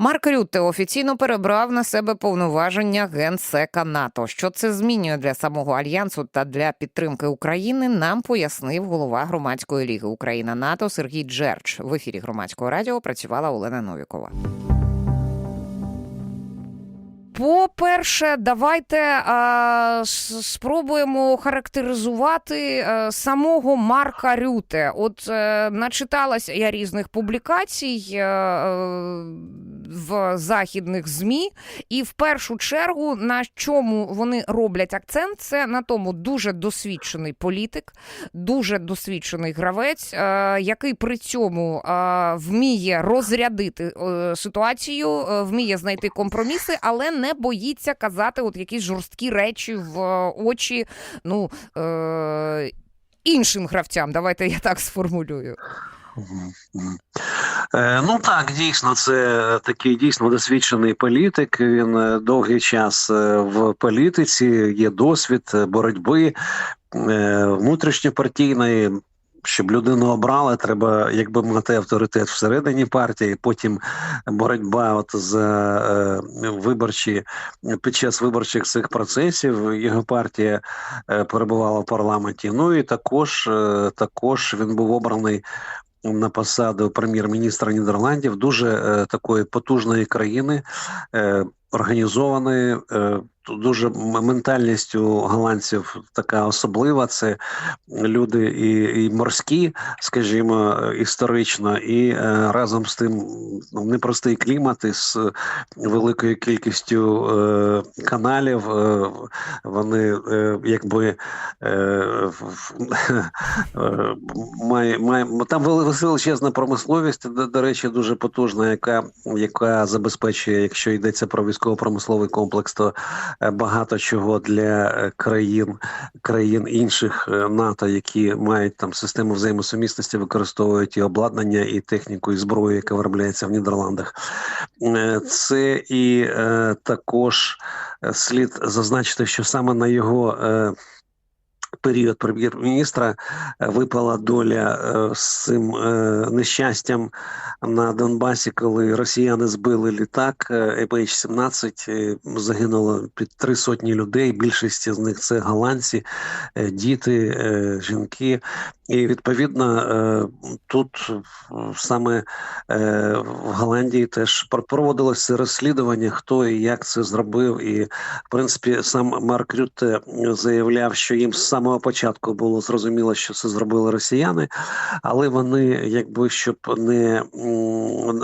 Марк Рютте офіційно перебрав на себе повноваження генсека НАТО. Що це змінює для самого альянсу та для підтримки України? Нам пояснив голова громадської ліги Україна НАТО Сергій Джерч. В ефірі громадського радіо працювала Олена Новікова. По-перше, давайте а, спробуємо характеризувати е, самого Марка Рюте. От е, начиталася я різних публікацій е, е, в західних ЗМІ, і в першу чергу на чому вони роблять акцент, це на тому дуже досвідчений політик, дуже досвідчений гравець, е, який при цьому е, вміє розрядити е, ситуацію, вміє знайти компроміси, але не боїться казати от якісь жорсткі речі в очі. Ну іншим гравцям. Давайте я так сформулюю. Е, Ну так, дійсно, це такий дійсно досвідчений політик. Він е, довгий час е, в політиці, є досвід боротьби внутрішньопартійної. Щоб людину обрали, треба якби мати авторитет всередині партії. Потім боротьба от за виборчі під час виборчих цих процесів його партія перебувала в парламенті. Ну і також, також він був обраний на посаду прем'єр-міністра Нідерландів, дуже е, такої потужної країни, е, організованої. Е, Дуже ментальністю голландців така особлива. Це люди і, і морські, скажімо, е, історично, і е, разом з тим ну, непростий клімат із великою кількістю е, каналів. Е, вони е, якби е, е, має, має там вели- величезна промисловість, до, до речі, дуже потужна, яка, яка забезпечує, якщо йдеться про військово-промисловий комплекс, то е, багато чого для е, країн країн інших е, НАТО, які мають там систему взаємосумісності, використовують і обладнання, і техніку, і зброю, яка виробляється в Нідерландах. Це і також слід зазначити, що саме на його період прем'єр-міністра е, випала доля е, з цим е, нещастям на Донбасі, коли росіяни збили літак е, MH17, е, загинуло під три сотні людей. Більшість з них це голландці, е, діти, е, жінки. І відповідно е, тут е, саме е, в Голландії теж проводилося розслідування, хто і як це зробив. І в принципі сам Марк Рютте заявляв, що їм з самого початку було зрозуміло, що це зробили росіяни, але вони, якби щоб не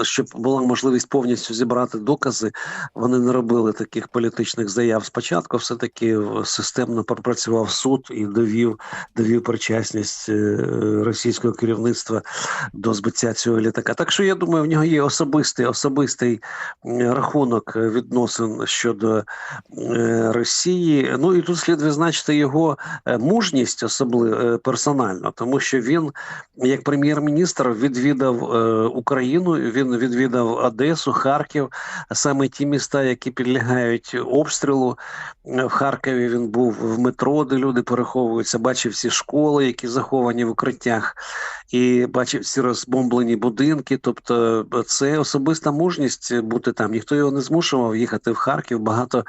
щоб була можливість повністю зібрати докази, вони не робили таких політичних заяв спочатку. Все таки системно пропрацював суд і довів довів причасність е, російського керівництва до збиття цього літака. Так що я думаю, в нього є особистий особистий рахунок е, відносин щодо е, Росії. Ну і тут слід відзначити його мужність, особливо персонально, тому що він, як прем'єр-міністр, відвідав е, Україну. Він відвідав Одесу, Харків, саме ті міста, які підлягають обстрілу. Е, В Харкові він був в метро, де люди переховуються, бачив всі школи, які заховані в укриттях, і бачив всі розбомблені будинки. Тобто, е, це особиста мужність бути там. Ніхто його не змушував їхати в Харків. Багато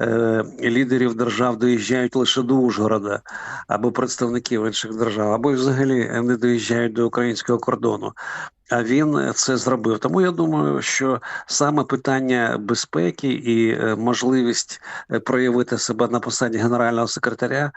е, лідерів держав доїжджають лише до Ужгорода або представників інших держав, або взагалі не доїжджають до українського кордону. А він це зробив. Тому я думаю, що саме питання безпеки і е, можливість е, проявити себе на посаді генерального секретаря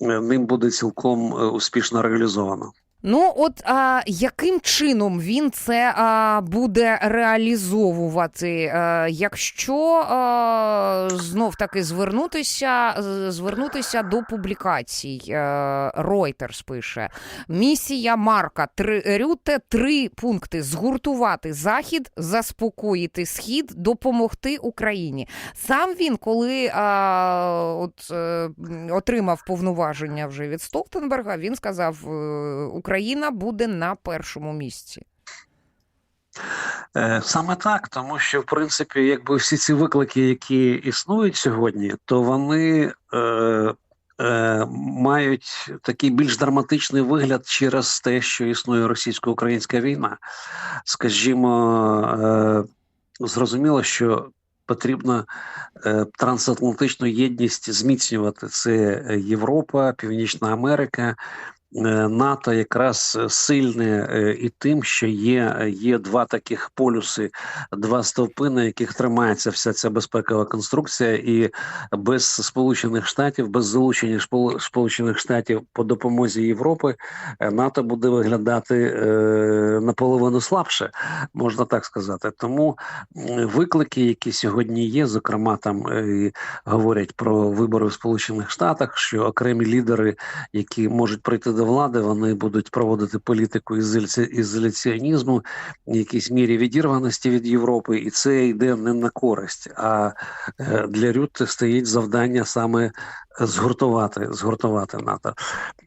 е, ним буде цілком успішно реалізовано. Ну, от а, яким чином він це а, буде реалізовувати? А, якщо а, знов таки звернутися, звернутися до публікацій, а, Reuters пише: місія Марка три, Рюте три пункти: згуртувати захід, заспокоїти схід, допомогти Україні. Сам він, коли а, от, е, отримав повноваження вже від Столтенберга, він сказав: е, Україна буде на першому місці. Е, Саме так, тому що в принципі, якби всі ці виклики, які існують сьогодні, то вони е, е, мають такий більш драматичний вигляд через те, що існує російсько-українська війна. Скажімо, е, зрозуміло, що потрібно е, трансатлантичну єдність зміцнювати. Це Європа, Північна Америка. Е, НАТО якраз сильне е, і тим, що є, є два таких полюси, два стовпи, на яких тримається вся ця безпекова конструкція, і без Сполучених Штатів, без залучення Сполучених Штатів по допомозі Європи, е, НАТО буде виглядати е, наполовину слабше, можна так сказати. Тому виклики, які сьогодні є, зокрема там е, і говорять про вибори в Сполучених Штатах, що окремі лідери, які можуть прийти до влади, вони будуть проводити політику ізоляціонізму, в якійсь мірі відірваності від Європи, і це йде не на користь. А е, для Рютте стоїть завдання саме згуртувати, згуртувати НАТО.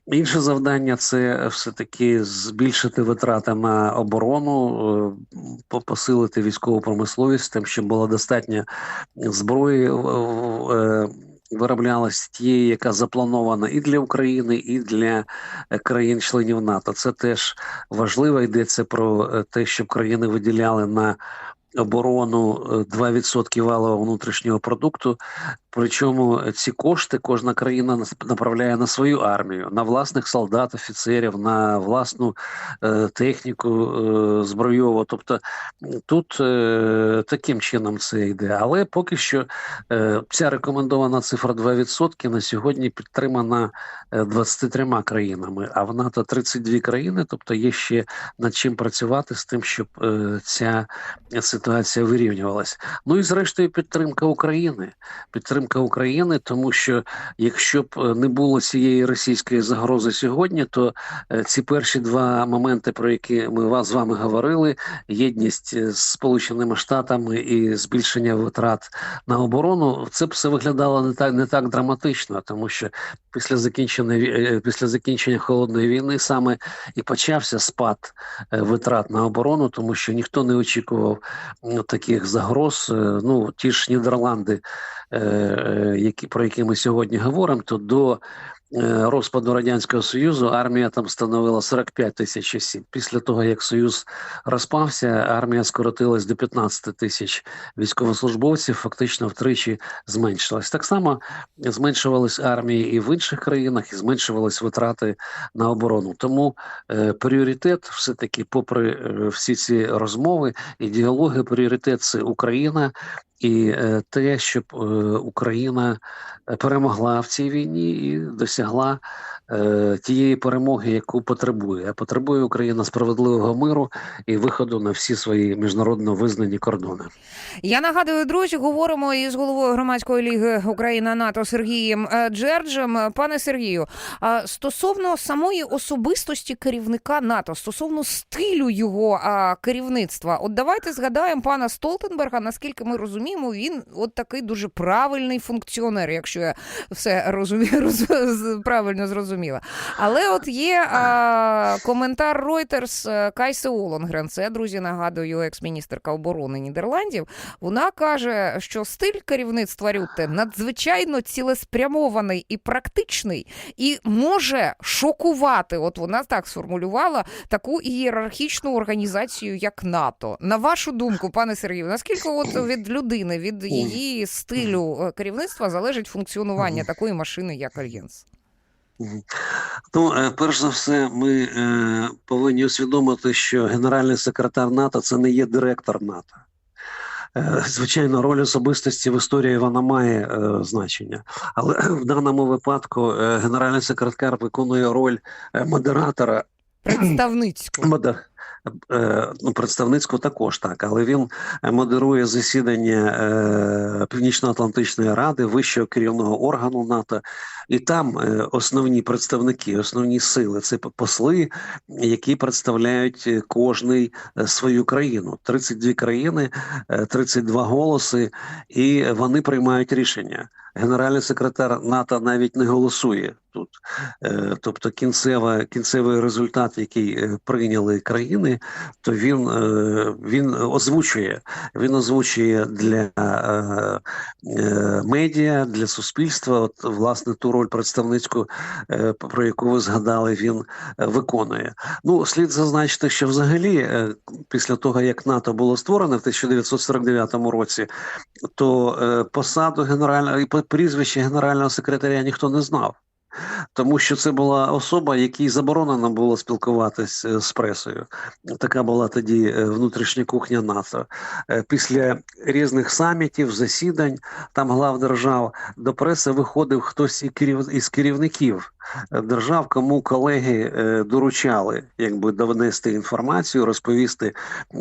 Інше завдання це все-таки збільшити витрати на оборону, е, посилити військову промисловість, тим, щоб було достатньо зброї. Е, Вироблялась тієї, яка запланована і для України, і для е, країн-членів НАТО. Це теж важливо. Йдеться про е, те, щоб країни виділяли на оборону е, 2% валового внутрішнього продукту. Причому ці кошти кожна країна направляє на свою армію, на власних солдат, офіцерів, на власну е, техніку е, збройову. Тобто тут е, таким чином це йде. Але поки що е, ця рекомендована цифра 2% на сьогодні підтримана е, 23 країнами, а в НАТО 32 країни. Тобто є ще над чим працювати з тим, щоб е, ця ситуація вирівнювалась. Ну і зрештою підтримка України. Підтримка України, тому що якщо б е, не було цієї російської загрози сьогодні, то е, ці перші два моменти, про які ми з вами говорили: єдність е, з Сполученими Штатами і збільшення витрат на оборону, це б все виглядало не так не так драматично, тому що після закінчення після закінчення холодної війни саме і почався спад витрат на оборону, тому що ніхто не очікував ну, таких загроз. Ну ті ж Нідерланди, які про які ми сьогодні говоримо, то до е, розпаду радянського союзу армія там становила 45 тисяч осіб. Після того як союз розпався, армія скоротилась до 15 тисяч військовослужбовців, фактично втричі зменшилась. Так само зменшувались армії і в інших країнах, і зменшувались витрати на оборону. Тому е, пріоритет, все таки, попри е, всі ці розмови і діалоги, пріоритет це Україна і е, те, щоб е, Україна е, перемогла в цій війні і досягла тієї перемоги, яку потребує. А потребує Україна справедливого миру і виходу на всі свої міжнародно визнані кордони. Я нагадую, друзі, говоримо із головою громадської ліги Україна НАТО Сергієм Джерджем. Пане Сергію, стосовно самої особистості керівника НАТО, стосовно стилю його керівництва, от давайте згадаємо пана Столтенберга. Наскільки ми розуміємо, він от такий дуже правильний функціонер, якщо я все розумію, роз, правильно зрозуміла. Але от є а, коментар Reuters е, Кайсе Олонгрен. Це друзі, нагадую, екс-міністерка оборони Нідерландів. Вона каже, що стиль керівництва Рютте надзвичайно цілеспрямований і практичний, і може шокувати. От вона так сформулювала таку ієрархічну організацію, як НАТО. На вашу думку, пане Сергію, наскільки от від людини, від її стилю е, керівництва залежить функціонування такої машини, як Альянс? Ну, е, перш за все, ми е, повинні усвідомити, що генеральний секретар НАТО це не є директор НАТО. Е, Звичайно, роль особистості в історії вона має е, значення, але в даному випадку е, генеральний секретар виконує роль е, модератора Представницьку. Модер... е, Ну, представницьку також так, але він е, модерує засідання е, Північно-Атлантичної ради, вищого керівного органу НАТО, і там основні представники, основні сили це посли, які представляють кожний свою країну. 32 країни, е, 32 голоси, і вони приймають рішення. Генеральний секретар НАТО навіть не голосує тут. Е, Тобто кінцева, кінцевий результат, який е, прийняли країни, то він, е, він озвучує. Він озвучує для медіа, для суспільства. От власне ту роль представницьку, про яку ви згадали, він виконує. Ну, слід зазначити, що взагалі, після того як НАТО було створено в 1949 році, то посаду генерального прізвище генерального секретаря ніхто не знав. Тому що це була особа, якій заборонено було спілкуватися з пресою. Така була тоді е, внутрішня кухня НАТО. Е, Після різних самітів, засідань там глав держав до преси виходив хтось із керівників е, держав, кому колеги е, доручали якби довнести інформацію, розповісти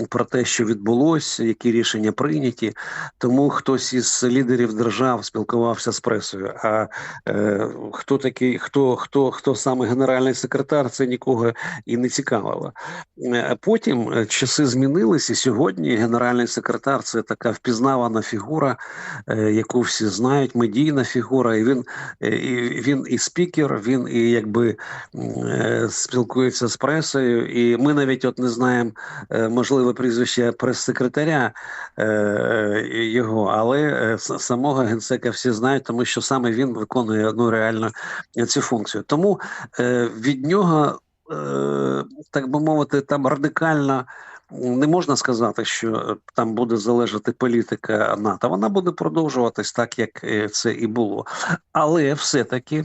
про те, що відбулося, які рішення прийняті. Тому хтось із лідерів держав спілкувався з пресою. А е, хто такий, хто, хто, хто саме генеральний секретар, це нікого і не цікавило. Е, Потім е, часи змінились, і сьогодні генеральний секретар це така впізнавана фігура, е, яку всі знають, медійна фігура. І він, і він і спікер, він і якби спілкується з пресою. І ми навіть от не знаємо можливе прізвище прес-секретаря його, але самого генсека всі знають, тому що саме він виконує ну реально цю функцію. Тому е, від нього, е, так би мовити, там радикально. Не можна сказати, що е, там буде залежати політика НАТО. Вона буде продовжуватись так, як це і було. Але все-таки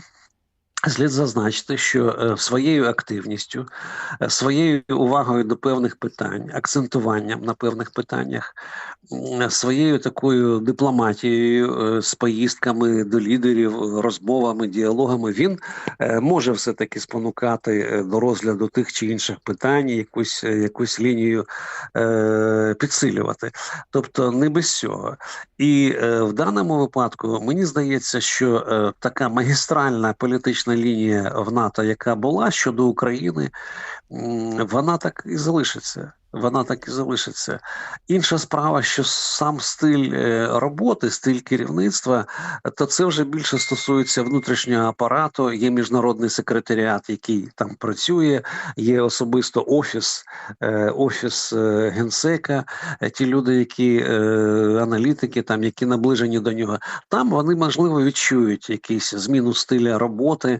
слід зазначити, що е, своєю активністю, е, своєю увагою до певних питань, акцентуванням на певних питаннях, своєю такою дипломатією е, з поїздками до лідерів, розмовами, діалогами, він може все-таки спонукати е, до розгляду тих чи інших питань, якусь, якусь лінію підсилювати. Тобто не без цього. І в даному випадку мені здається, що така магістральна політична лінія в НАТО, яка була щодо України, вона так і залишиться. Вона так і залишиться. Інша справа, що сам стиль е, роботи, стиль керівництва, то це вже більше стосується внутрішнього апарату. Є міжнародний секретаріат, який там працює, є особисто офіс, е, офіс е, генсека, ті люди, які аналітики, там які наближені до нього, там вони можливо відчують якийсь зміну стиля роботи.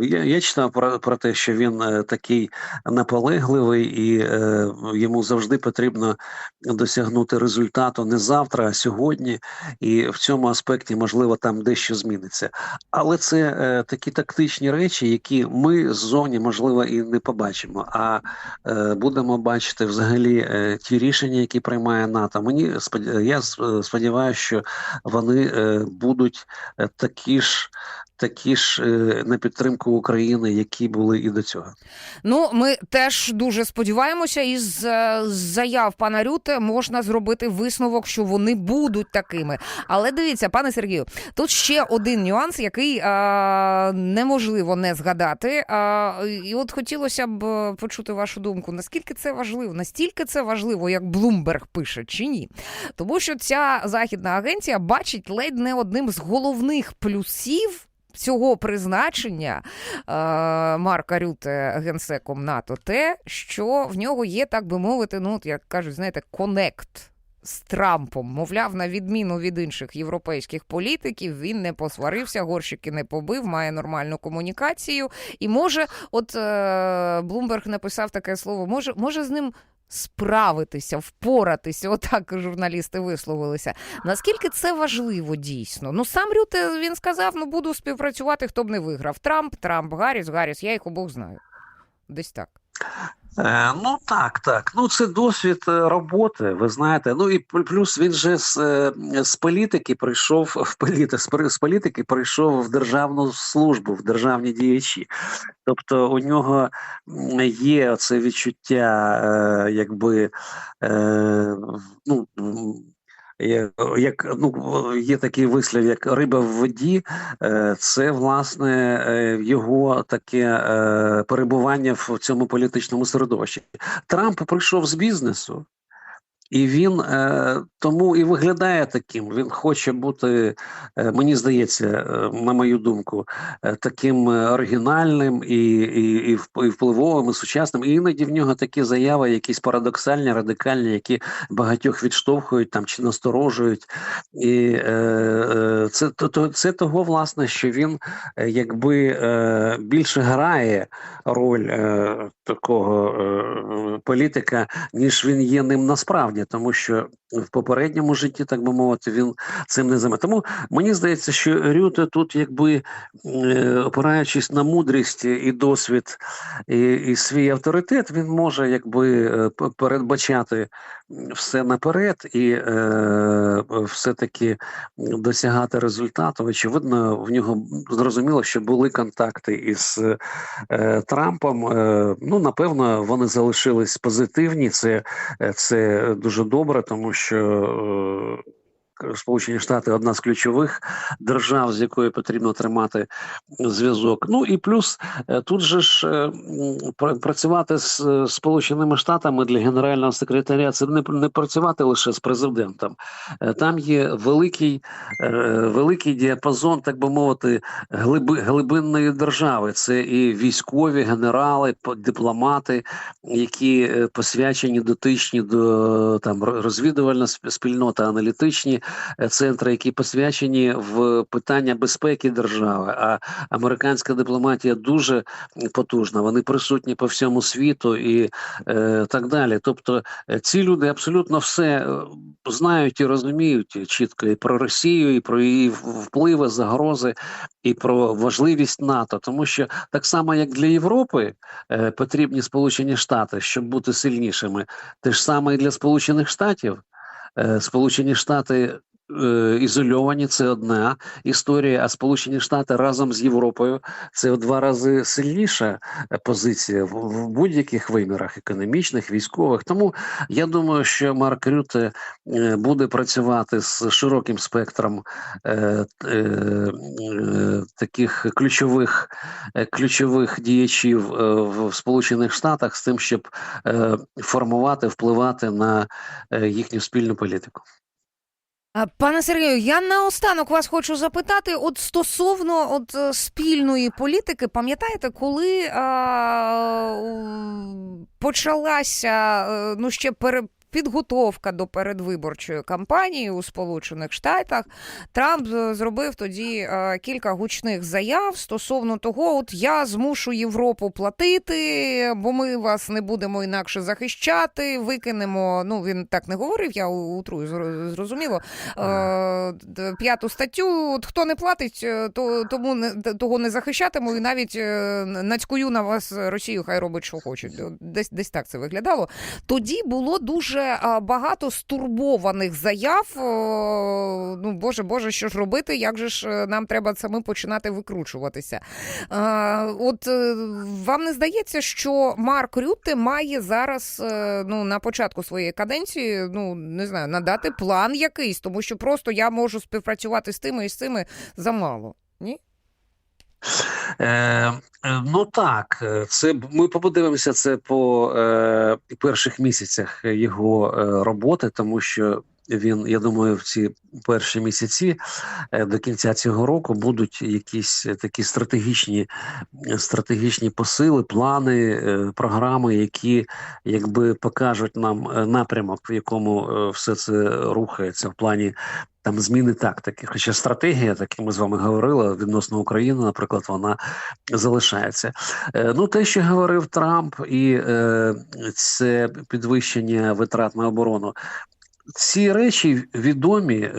Я, я читав про, про те, що він такий наполегливий, і е, йому завжди потрібно досягнути результату не завтра, а сьогодні. І в цьому аспекті можливо там дещо зміниться. Але це е, такі тактичні речі, які ми ззовні можливо і не побачимо. А е, будемо бачити взагалі е, ті рішення, які приймає НАТО. Мені я сподіваюся, що вони е, будуть е, такі ж. Такі ж е, на підтримку України, які були і до цього. Ну, ми теж дуже сподіваємося, із е, заяв пана Рюте можна зробити висновок, що вони будуть такими. Але дивіться, пане Сергію, тут ще один нюанс, який е, неможливо не згадати. Е, і от хотілося б почути вашу думку, наскільки це важливо, настільки це важливо, як Блумберг пише, чи ні? Тому що ця західна агенція бачить ледь не одним з головних плюсів. Цього призначення е, Марка Рюте генсеком НАТО те, що в нього є, так би мовити, ну як кажуть, знаєте, конект. З Трампом, мовляв, на відміну від інших європейських політиків, він не посварився, горщики не побив, має нормальну комунікацію. І може, от е, Блумберг написав таке слово, може, може з ним справитися, впоратися. Отак журналісти висловилися. Наскільки це важливо дійсно? Ну сам Рюте він сказав: ну буду співпрацювати, хто б не виграв. Трамп, Трамп, Гарріс, Гарріс, я їх обох знаю. Десь так. Е, ну так, так. Ну це досвід е, роботи. Ви знаєте. Ну і плюс він же з, е, з політики прийшов в політи, з політики прийшов в державну службу, в державні діячі. Тобто у нього є це відчуття, якби ну. Як ну є такий вислів, як риба в воді, Е, це власне е, його таке е, перебування в цьому політичному середовищі. Трамп прийшов з бізнесу. І він е, тому і виглядає таким. Він хоче бути, е, мені здається, е, на мою думку, е, таким е, оригінальним і, і, і впливовим, і сучасним. І іноді в нього такі заяви, якісь парадоксальні, радикальні, які багатьох відштовхують там чи насторожують. І е, це, то, це того, власне, що він якби більше грає роль такого політика, ніж він є ним насправді, тому що в попередньому житті, так би мовити, він цим не займає. Тому мені здається, що Рюте тут, якби е, опираючись на мудрість і досвід і, і свій авторитет, він може якби е, передбачати все наперед і е, все-таки досягати результату. Очевидно, в нього зрозуміло, що були контакти із е, Трампом. Е, ну, напевно, вони залишились позитивні. Це, е, це дуже добре, тому що. Е, Сполучені Штати одна з ключових держав, з якою потрібно тримати зв'язок. Ну і плюс е, тут же ж е, працювати з е, Сполученими Штатами для генерального секретаря це не, не працювати лише з президентом. Там є великий, великий діапазон, так би мовити, глиби, глибинної держави. Це і військові генерали, дипломати, які посвячені дотичні до там ро- розвідувальна спільнота, аналітичні центри, які посвячені в питання безпеки держави. А американська дипломатія дуже потужна. Вони присутні по всьому світу і е, так далі. Тобто, е, ці люди абсолютно все е, знають і розуміють чітко і про Росію, і про її впливи, загрози, і про важливість НАТО, тому що так само, як для Європи е, потрібні Сполучені Штати, щоб бути сильнішими, те ж саме і для Сполучених Штатів. Е, Сполучені Штати ізольовані, це одна історія, а Сполучені Штати разом з Європою це в два рази сильніша е, позиція в, будь-яких вимірах економічних, військових. Тому я думаю, що Марк Рюте е, буде працювати з широким спектром е, е, е, таких ключових, е, ключових діячів е, в Сполучених Штатах з тим, щоб формувати, впливати на їхню спільну політику. Пане Сергію, я наостанок вас хочу запитати: от стосовно от е, спільної політики, пам'ятаєте, коли а, почалася е, ну ще пере. Підготовка до передвиборчої кампанії у Сполучених Штатах Трамп е, зробив тоді е, кілька гучних заяв стосовно того, от я змушу Європу платити, бо ми вас не будемо інакше захищати. Викинемо. Ну він так не говорив. Я утрую зрозуміло. Е, п'яту статтю. От хто не платить, то тому не того не захищатиму, і навіть нацькую на вас Росію, хай робить, що хочуть. Десь десь так це виглядало. Тоді було дуже багато стурбованих заяв. Ну, боже, боже, що ж робити? Як же ж е, нам треба самим починати викручуватися? От е, вам не здається, що Марк Рютте має зараз е, ну, на початку своєї каденції, ну не знаю, надати план якийсь, тому що просто я можу співпрацювати з тими і з цими замало. Ні? Е, е, ну так, е, це ми подивимося це по е, перших місяцях його е, роботи, тому що він, я думаю, в ці перші місяці е, до кінця цього року будуть якісь такі стратегічні, стратегічні посили, плани, програми, які якби покажуть нам напрямок, в якому все це рухається в плані там зміни тактики. Хоча стратегія, так як ми з вами говорили, відносно України, наприклад, вона залишається. Е, ну, те, що говорив Трамп, і е, це підвищення витрат на оборону. Ці речі відомі е,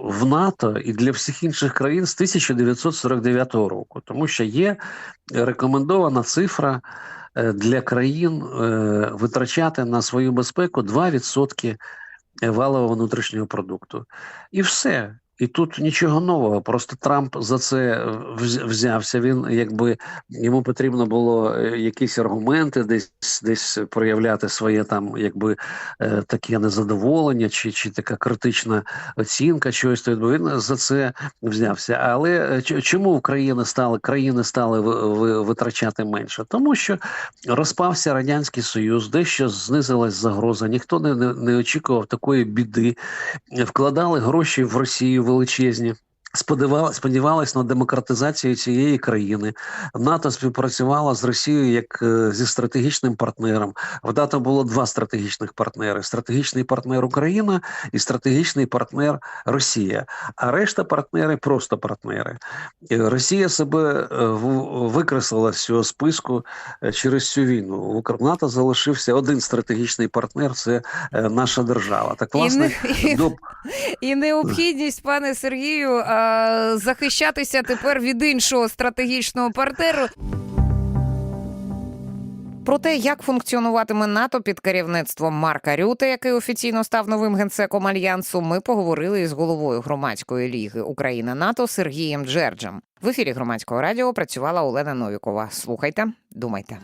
в НАТО і для всіх інших країн з 1949 року, тому що є рекомендована цифра для країн витрачати на свою безпеку 2% валового внутрішнього продукту. І все. І тут нічого нового. Просто Трамп за це взявся. Він якби йому потрібно було е, якісь аргументи, десь десь проявляти своє там, якби е, таке незадоволення, чи, чи така критична оцінка чогось. То він за це взявся. Але е, чому Україна стали країни стали ви- ви- витрачати менше? Тому що розпався радянський союз, дещо знизилась загроза. Ніхто не, не, не очікував такої біди. Вкладали гроші в Росію величезні. Сподівали, сподівались на демократизацію цієї країни. НАТО співпрацювала з Росією як е, зі стратегічним партнером. В НАТО було два стратегічних партнери: стратегічний партнер Україна і стратегічний партнер Росія. А решта партнери просто партнери. Е, Росія себе е, в- викреслила з цього списку через цю війну. Укр- НАТО залишився один стратегічний партнер це наша держава. Так власне і, не- до і необхідність, пане Сергію, захищатися тепер від іншого стратегічного партнеру. Про те, як функціонуватиме НАТО під керівництвом Марка Рюте, який офіційно став новим генсеком альянсу, ми поговорили із головою громадської ліги Україна НАТО Сергієм Джерджем. В ефірі громадського радіо працювала Олена Новікова. Слухайте, думайте.